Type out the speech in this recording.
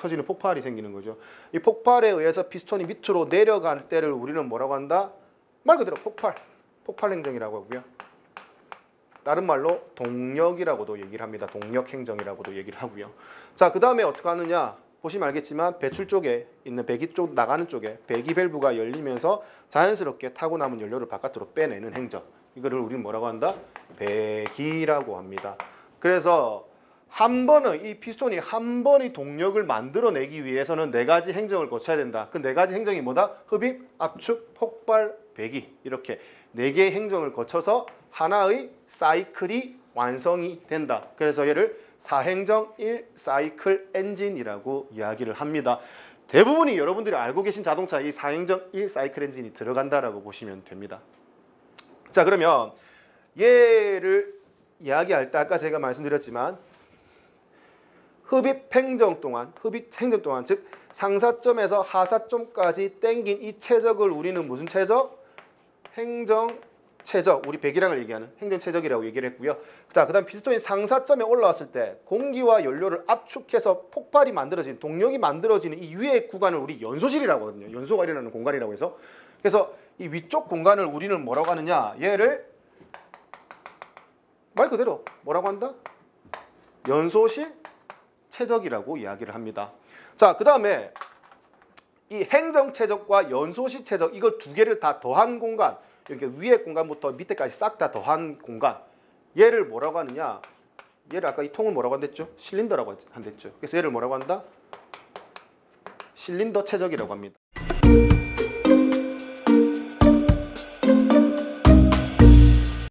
터지는 폭발이 생기는 거죠. 이 폭발에 의해서 피스톤이 밑으로 내려갈 때를 우리는 뭐라고 한다? 말 그대로 폭발, 폭발 행정이라고 하고요. 다른 말로 동력이라고도 얘기를 합니다. 동력 행정이라고도 얘기를 하고요. 자, 그 다음에 어떻게 하느냐? 보시면 알겠지만 배출 쪽에 있는 배기 쪽 나가는 쪽에 배기 밸브가 열리면서 자연스럽게 타고 남은 연료를 바깥으로 빼내는 행정. 이거를 우리는 뭐라고 한다? 배기라고 합니다. 그래서 한 번은 이 피스톤이 한 번의 동력을 만들어내기 위해서는 네 가지 행정을 거쳐야 된다. 그 네 가지 행정이 뭐다? 흡입, 압축, 폭발, 배기 이렇게 네 개의 행정을 거쳐서 하나의 사이클이 완성이 된다. 그래서 얘를 사행정 1 사이클 엔진이라고 이야기를 합니다. 대부분이 여러분들이 알고 계신 자동차에 이 사행정 1 사이클 엔진이 들어간다라고 보시면 됩니다. 자 그러면 얘를 이야기할 때 아까 제가 말씀드렸지만 흡입 행정 동안 흡입 행정 동안 즉 상사점에서 하사점까지 땡긴 이 최적을 우리는 무슨 최적? 행정 최적 우리 배기량을 얘기하는 행정 최적이라고 얘기를 했고요. 자 그다음 피스톤이 상사점에 올라왔을 때 공기와 연료를 압축해서 폭발이 만들어진 동력이 만들어지는 이 위의 구간을 우리 연소실이라고 하거든요. 연소가 일어나는 공간이라고 해서 그래서 이 위쪽 공간을 우리는 뭐라고 하느냐 얘를 말 그대로 뭐라고 한다? 연소실 최적이라고 이야기를 합니다. 자, 그 다음에 이 행정 최적과 연소시 최적 이거 두 개를 다 더한 공간 이렇게 위에 공간부터 밑에까지 싹 다 더한 공간. 얘를 뭐라고 하느냐? 얘를 아까 이 통을 뭐라고 한댔죠? 실린더라고 한댔죠? 그래서 얘를 뭐라고 한다? 실린더 최적이라고 합니다